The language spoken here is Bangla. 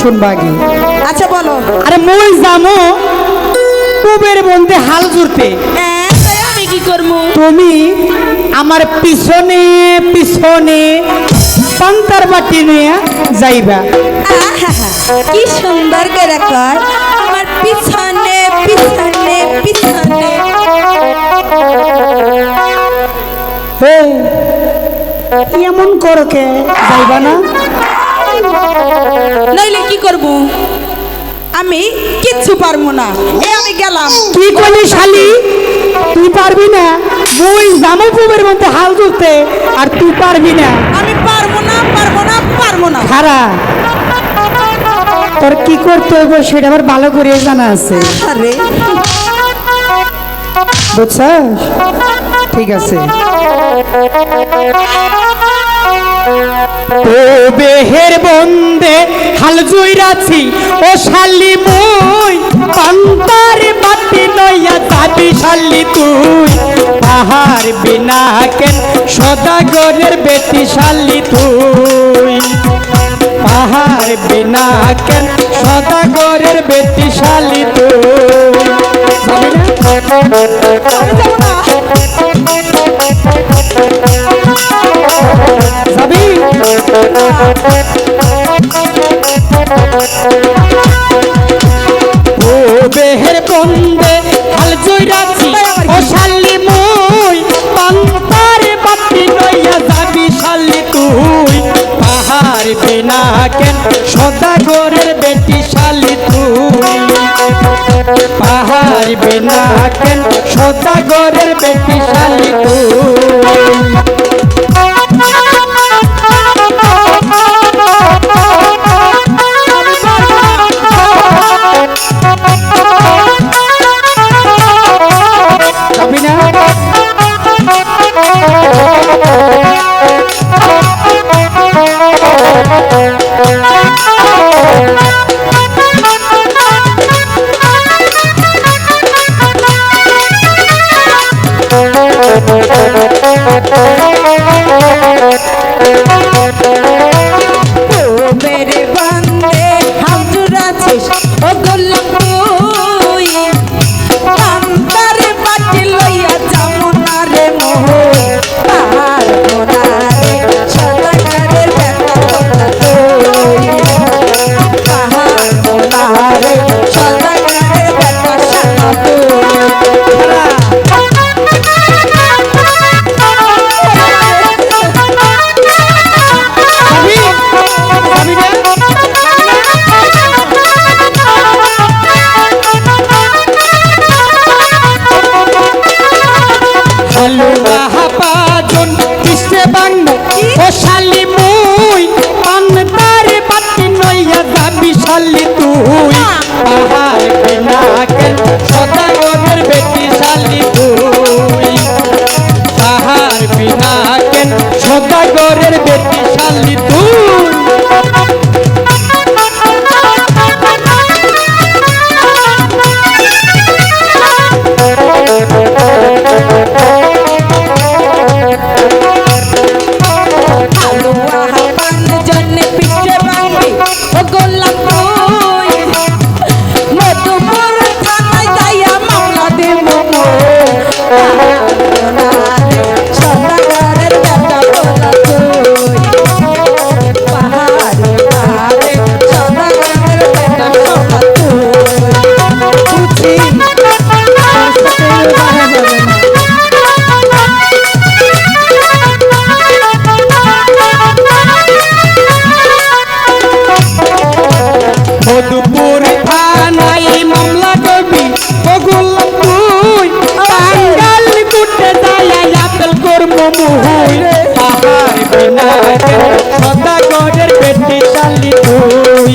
শুনবা আগে আচ্ছা বলো। আরে মই জামো কুবের বন্ধে হাল জুড়তে। আমি কি করব? তুমি আমার পিছনে পিছনে পান্তার বাটি নিয়ে যাইবা। কি সুন্দর করে কর। আমার পিছনে পিছনে পিছনে। এমন করো কে? যাইবা না? নইলে কি করব? আমি কিচ্ছু পারব না। এই আমি গেলাম। কি করলি শালি? তুই পারবি না। মই জামো মধ্যে হাল জুড়তে আর তুই পারবি না। আমি পারব না পারব না পারব না। খারা তোর কি করতে হইব সেটা আমার ভালো করে জানা আছে। আরে বুঝছস? ঠিক আছে। ও বেহের বন্দে, হাল জুইরাছি, ও শালি মুই পান্তার বাতি নইয়া যাবি শালি তুই। পাহাড় বিনা কেন, সদাগরের বেটি শালি তুই। পাহাড় বিনা কেন, সদাগরের বেটি শালি তুই। বিনা কেন সদাগরের বেটি শালি তুই। পাহাড় বিনা কেন সদাগরের মুহুই পাহাড় বিনা সদাগরের পেটে চালি তুই।